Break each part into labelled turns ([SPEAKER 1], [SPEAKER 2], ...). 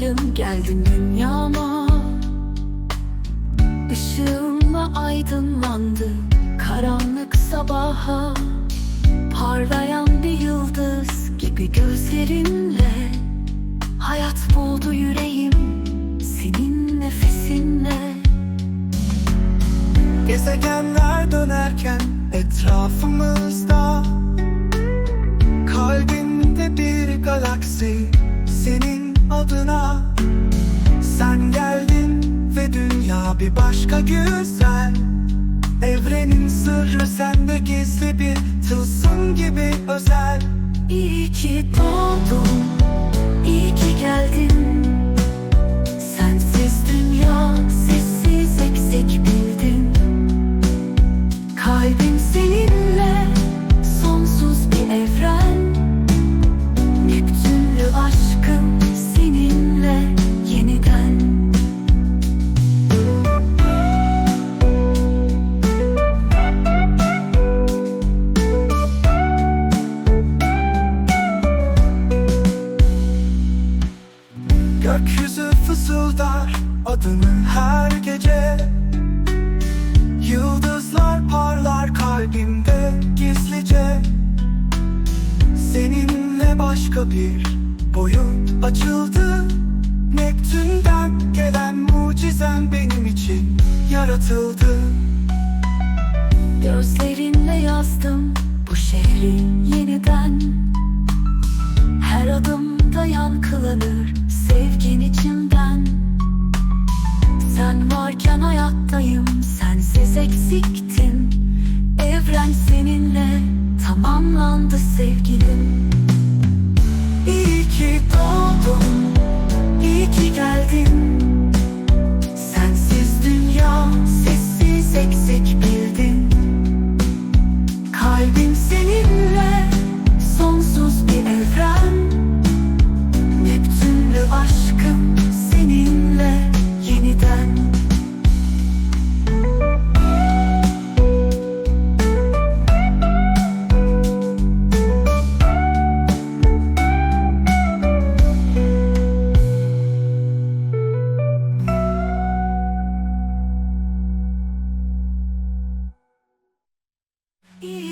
[SPEAKER 1] Güzelim geldin dünyama. Işığınla aydınlandı karanlık sabaha. Parlayan bir yıldız gibi gözlerinle Hayat buldu yüreğim senin nefesinle.
[SPEAKER 2] Gezegenler dönerken adına. Sen geldin ve dünya bir başka güzel. Evrenin sırrı sende gizli bir tılsım gibi özel.
[SPEAKER 1] İyi ki doğdun,
[SPEAKER 2] adını her gece. Yıldızlar parlar kalbimde gizlice. Seninle başka bir boyut açıldı. Neptün'den gelen mucizen benim için yaratıldı.
[SPEAKER 1] Gözlerinle yazdım bu şehri yeniden Sen varken hayattayım sensiz eksiktim. Evren seninle tamamlandı sevgilim. İyi ki doğdun, iyi ki geldin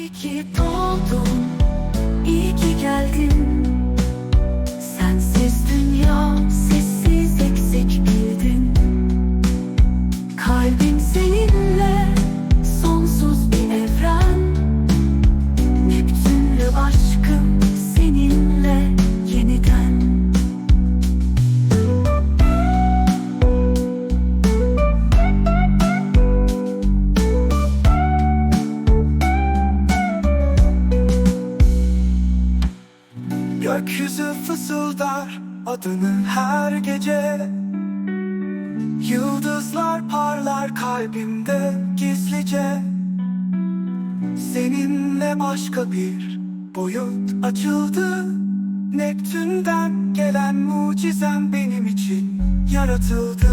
[SPEAKER 1] İyi ki
[SPEAKER 2] Gökyüzü fısıldar adını her gece. Yıldızlar parlar kalbimde gizlice. Seninle başka bir boyut açıldı. Neptün'den gelen mucizem benim için yaratıldı